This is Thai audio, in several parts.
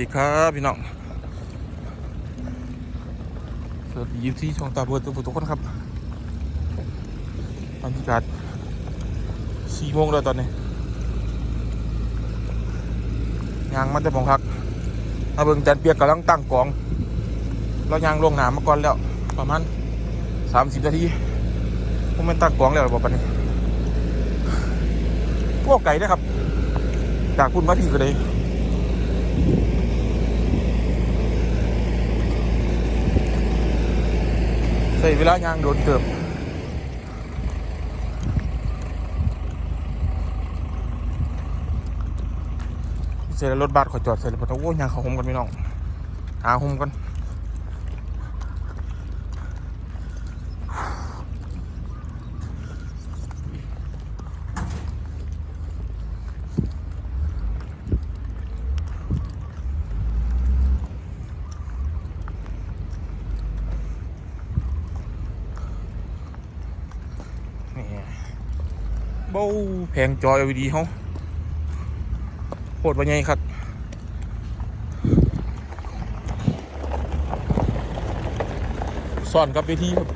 สวัสดีครับพี่น้องสวัสดียิปซี่ช่องตาเบิร์ดทุกผู้ทุกคนครับบรรยากาศสี่โมงแล้วตอนนี้ยางมันจะมองคักมาเบิ่งจันเปียกกำลังตั้งกอง เรายางลงหนามมาก่อนแล้ว ประมาณสามสิบนาทีผมเป็นตั้งกองแล้วบอกปันนี้พวกไก่นะครับจากคุณมาพี่ก็เลย ใส่เวลายางโดนเกือบเสร็จแล้วรถบัสขอจอดเสร็จแล้วพอโอ้ยยางเขาหมกันไม่น้อง หาหมกันาแพงจอ LED เขาโคตรว่าไงครับซ่อนกับเวทีครับ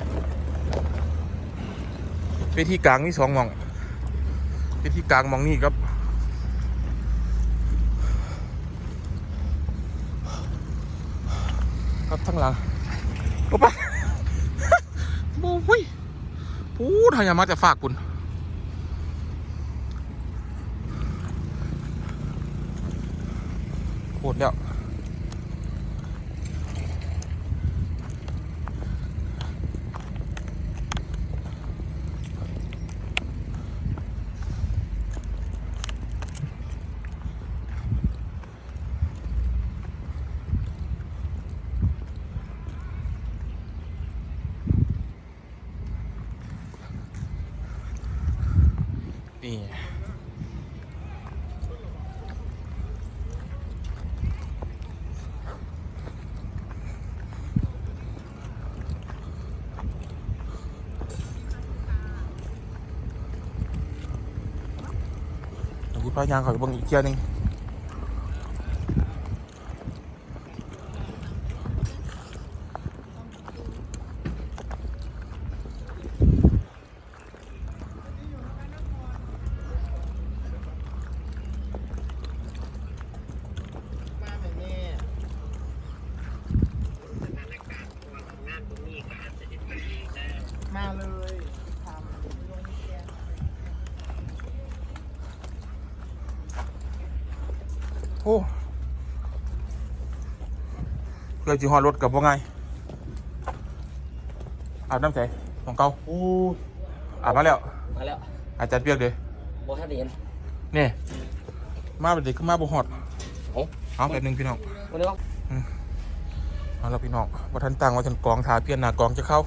เวทีกลางมีสองมองเวทีกลางมองนี่ครับครับทั้งหลังโอ้ปะโอ้ยพูดทายามาจะฝากคุณ นี่เดี๋ยวกูพายางเขาไปเบิ่งอีกเที่ยวหนึง มาเลยท โอ้เลยจีฮอดรถกับว่าไงอาบน้ำใส่ของเก่าำโอ้อาบมาแล้วมาแล้วอาจารย์เปียกเลยบอท่านเห็นนี่มาเป็นเด็กขึ้นมาบ่ฮอดโอ้เอาแบบหนึงพี่น้องวันนี้ว่าเอาละพี่น้องว่าทันตังว่าทันกองทาเปลี่ยนหน้ากองจะเข้า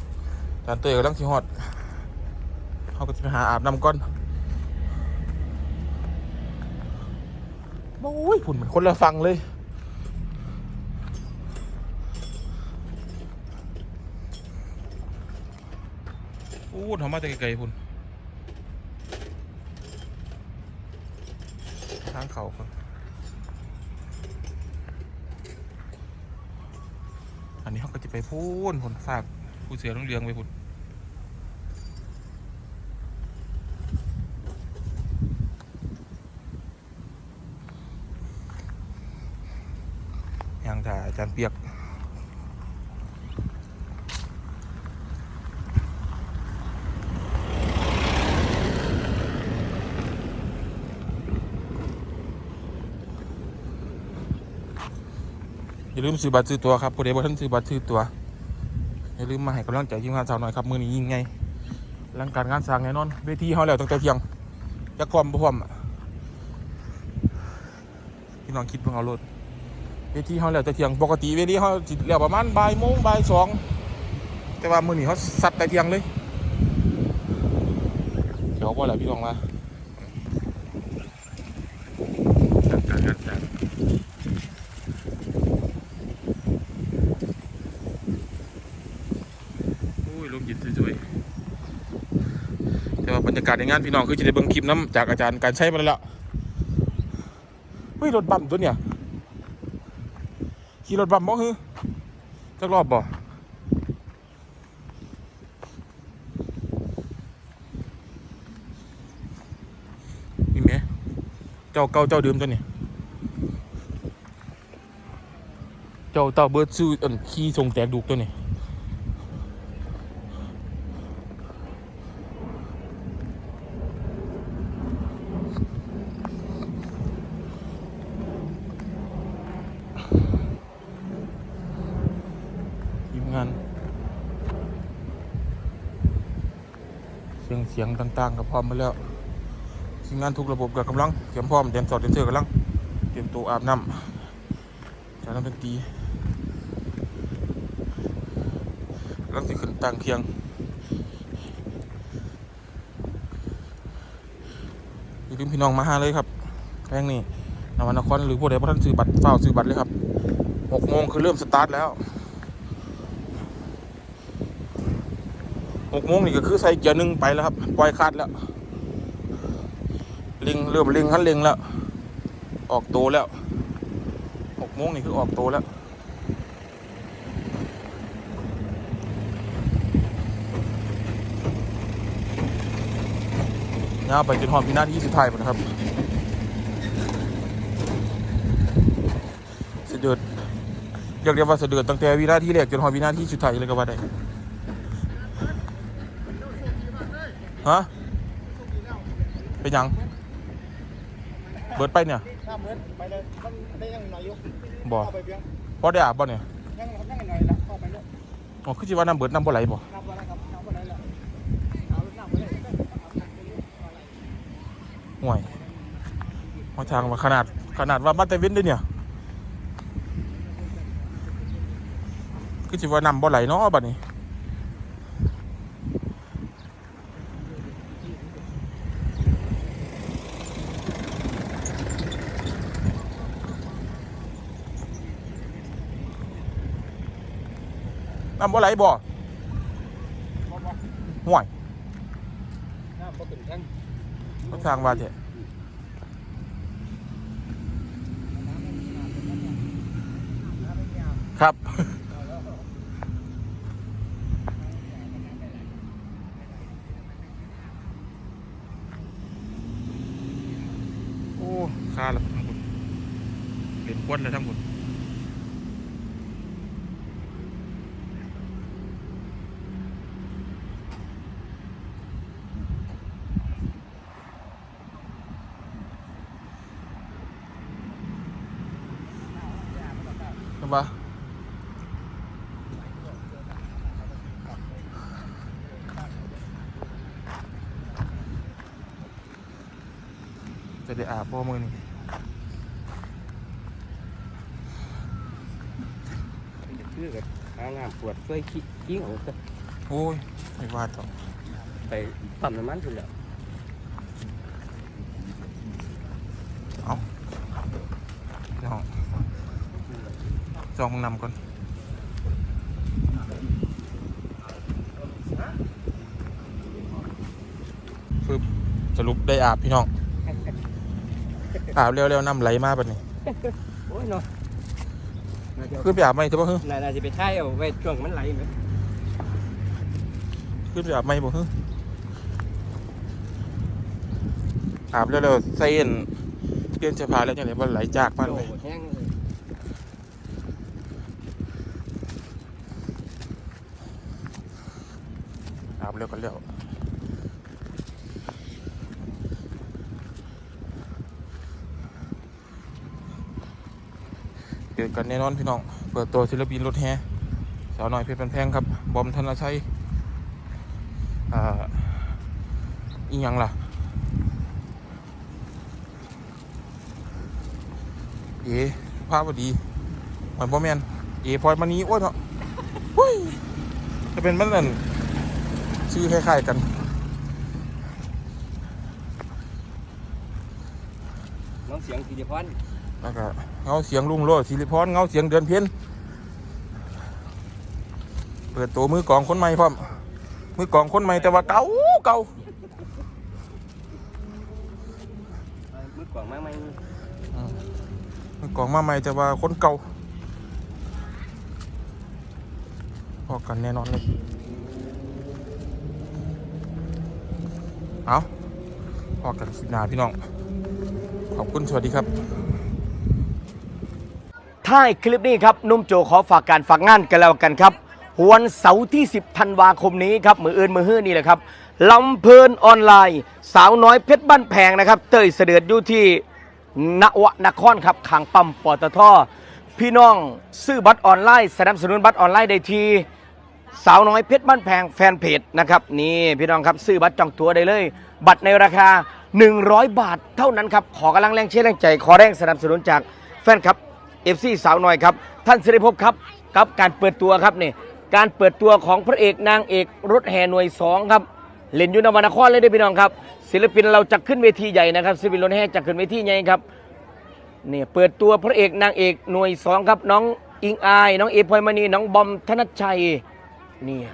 จานเตยกำลังสิฮอดเขาก็จะไปหาอาบน้ำก่อน อ้ยฝุ่นเหมือนคนละฟังเลย อู้ทำมาแต่ไกลๆพุ่นทางเขาคนอันนี้เขาก็จะไปพูนผลฝากผู้เสือต้องเลี้ยงไปพุ่น ยังถ่ายอาจารย์เปียกอย่าลืมซื้อบัตรซื้อตัวครับผู้ใดบ่ท่านซื้อบัตรซื้อตัวอย่าลืมมาให้กำลังใจทีมงานสาวหน่อยครับมือนี้ยิ่งไงร่างการงานสร้างแน่นอนเวทีเขาแล้วตั้งแต่เที่ยงจะความพร้อมอะพี่น้องคิดเพิ่งเอารถ วทีเขาแล้วแต่เที่ยงปกติเวทีเขาสิแล้วประมาณบ่ายโมงบ่ายสองแต่ว่ามือนี้เขาสัตว์แต่เที่ยงเลยเดี๋ยวว่าแหละพี่น้องมาจัดการงานสร้างอุ้ยลมเย็นสวยแต่ว่าบรรยากาศในงานพี่น้องคือจะได้เบิ่งคลิปน้ำจากอาจารย์การใช้มาแล้วล่ะเฮ้ยรถบัมตัวเนี่ย ขี่รถบัมบ่ฮือจักรอบบ่มีไหมเจ้าเก่าเจ้าเดิมตัวนี้เจ้าเต่าเบิร์ดซื้ออันขี้ทรงแตกดุกตัวนี้ทีม งานเสียงเสียงต่างๆก็พร้อมมาแล้วทีมงานทุกระบบก็กำลังเตรียมพร้อมเตรียมสอดเตรียมเสื้อกำลังเตรียมตัวอาบน้ำจากนั้นดนตรีกำลังสิขึ้นตั้งเคียงอย่าลืมพี่น้องมาหาเลยครับแรงนี้นวันนครหรือผู้ใดพระท่านซื้อบัตรเฝ้าซื้อบัตรเลยครับหกโมงคือเริ่มสตาร์ทแล้ว หกโมงนี่ก็คือใส่เกียร์หนึ่งไปแล้วครับปล่อยคาดแล้วลิงเริ่มลิงคันลิงแล้ว ออกโตแล้วหกโมงนี่คือออกโตแล้วยาวไปจนหอมพินาที่สุดท้ายหมดนะครับ เสด็จเรียกว่าเสด็จตั้งแต่วินาทีแรกจนหอมวินาทีสุดท้ายเลยก็ว่าได้ ฮะเป็นหยัง เบิดไปเนี่ยน้ำเหมือนไปเลยมันได้ยังหน่อยอยู่บ่เข้าไปเพียงพอได้อาบบ่เนี่ยยังยังหน่อยละเข้าไปเลยอ๋อคือสิว่าน้ำเบิดน้ำบ่ไหลบ่น้ำอะไรครับน้ำอะไรละเอาน้ำอะไรห่วยมาทางว่าขนาดขนาดว่ามาแต่เว้นเด้อเนี่ยคือสิว่าน้ำบ่ไหลเนาะบัดนี้ำบ่ไหลบ่ห่วยน้ำก็ถึงทั้งมาทางว่าเถอะครับ โอ้ค่าแล้วทั้งหมดเปลี่ยนควนเลยทั้งหมด ปะจะได้อาบพ่อมือนี่คือกับหางานปวดช่วยขี้กิ้งออกก็โอ้ยไม่ว่าต่อไปปั๊มน้ำมันพุ่นแหล้ว เดี๋ยว จองมึงนำก่อนปึ๊บสรุปได้อาบพี่น้อง อาบเร็วๆน้ำไหลมาแบบนี้โอ้ยเนาะน่าจะขึ้นไปอาบไหมเถอะบ่ฮึน่าจะไปใช้เอาไว้ช่วงมันไหลไหมขึ้นไปอาบไหมบ่ฮึอาบเร็วๆใส่เอ็นเปลี่ยนเสื้อผ้าแล้วจังได๋บ่ไหลจากมันเลยโอ้แห้ง เลยอาบเร็วกันเร็วเจอกันแน่นอนพี่น้อง เปิดตัวศิลปินรถแฮสาวน้อยเพชรเป็นแพงครับ บอมธนชัยอ่าอีหยังล่ะเอ๋ภาพดีเหมือนบอแมนเอ๋พลอยมานี้โอ้ยเนาะเฮ้ยจะเป็นมันนั่น ชื่อคล้ายๆกัน น้องเสียงธีรพรแล้วก็เงาเสียงลุงโลดศิริพรเงาเสียงเดือนเพี้ยนเปิดตัวมือกลองคนใหม่พร้อมมือกลองคนใหม่แต่ว่าเก่าเก่ามือกว่างมากไหมมือกลองมาใหม่แต่ว่าคนเก่าพอกันแน่นอนเลย เอาพอกันคลิปหน้าพี่น้อง ขอบคุณสวัสดีครับท้ายคลิปนี้ครับนุ่มโจขอฝากการฝากงานกันแล้วกันครับวันเสาร์ที่ 10ธันวาคมนี้ครับมือเอื่นมือฮื้อนี่แหละครับลำเพลินออนไลน์ สาวน้อยเพชรบ้านแพงนะครับเตยเสด็จอยู่ที่นวนครครับขางปั๊มปตทพี่น้องซื้อบัตรออนไลน์สนับสนุนบัตรออนไลน์ได้ที่ สาวน้อยเพชรบ้านแพงแฟนเพจนะครับนี่พี่น้องครับซื้อบัตรจองตั๋วได้เลย บัตรในราคา 100 บาทเท่านั้นครับขอกำลังแรงเชียร์แรงใจ ขอแรงสนับสนุนจากแฟนครับเอฟซีสาวน้อยครับท่านสิริภพครับกับการเปิดตัวครับนี่การเปิดตัวของพระเอกนางเอกรถแห่หน่วยสองครับเล่นอยู่นวนครเลยเด้พี่น้องครับ ศิลปินเราจะขึ้นเวทีใหญ่นะครับศิลปินรถแห่จะขึ้นเวทีใหญ่ครับเนี่ยเปิดตัวพระเอกนางเอกหน่วยสองครับน้องอิงอาย น้องเอพลอยมณีน้องบอมธนชัย เนี่ย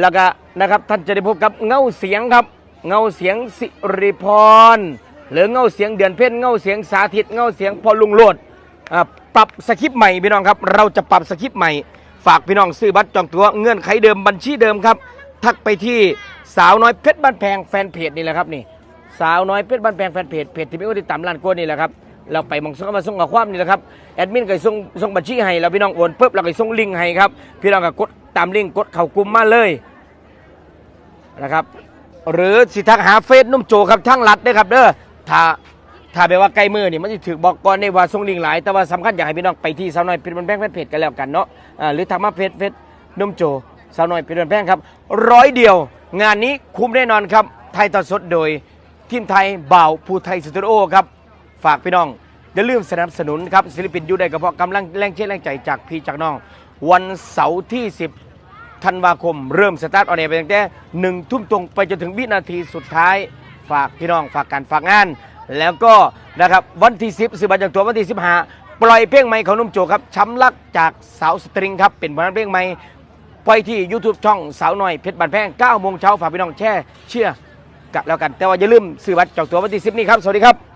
แล้วก็นะครับท่านจะได้พบกับเงาเสียงครับ เงาเสียงสิริพร หรือเงาเสียงเดือนเพ็ญเงาเสียงสาธิต เงาเสียงพอลุงโลดอ่าปรับสคริปต์ใหม่พี่น้องครับ เราจะปรับสคริปต์ใหม่ ฝากพี่น้องซื้อบัตรจองตัวเงื่อนไขเดิมบัญชีเดิมครับ ทักไปที่สาวน้อยเพชรบ้านแพงแฟนเพจนี่แหละครับนี่สาวน้อยเพชรบ้านแพงแฟนเพจเพจที่มีคนติดตามล้านกว่านี่แหละครับ เราไปมองส่งมาส่งกับความนี่แหละครับแอดมินก็ส่งส่งบัญชีให้แล้วพี่น้องโอนปุ๊บเราก็ส่งลิงก์ให้ครับพี่น้องก็กดตามลิงก์กดเข้ากลุ่มมาเลยนะครับหรือสิทักหาเฟซนุ่มโจครับทั้งรัดเด้อครับเด้อถ้าถ้าแบบว่าใกล้มือนี่มันจะถือบอกก่อนในว่าส่งลิงก์หลาย แต่ว่าสำคัญอยากให้พี่น้องไปที่สาวน้อยเพชรบ้านแพงเพจกันแล้วกันเนาะหรือทางมาเพจเฟซนุ่มโจสาวน้อยเพชรบ้านแพงครับร้อยเดียว งานนี้คุ้มแน่นอนครับไทยต่อสดโดยทีมไทยบ่าวภูไทยสตูดิโอครับ ฝากพี่น้องอย่าลืมสนับสนุนครับศิลปินอยู่ได้ก็เพราะกำลังแรงเชียร์แรงใจจากพี่จากน้อง วันเสาร์ที่ 10 ธันวาคม เริ่มสตาร์ทออนแอร์ไปตั้งแต่หนึ่งทุ่มตรงไปจนถึงวินาทีสุดท้าย ฝากพี่น้องฝากการฝากงาน แล้วก็นะครับวันที่ 10สืบัตรจากตัววันที่15ปล่อยเพลงใหม่ของหนุ่มโจครับช้ำลักจากสาวสตริงครับเป็นผลงานเพลงใหม่ปล่อยที่ YouTube ช่องสาวหน่อยเพชรบันแพง9โมงเช้าฝากพี่น้องแช่เชื่อกันแล้วกัน แต่ว่าอย่าลืมซื้อบัตรจองตัววันที่10นี้ครับสวัสดีครับ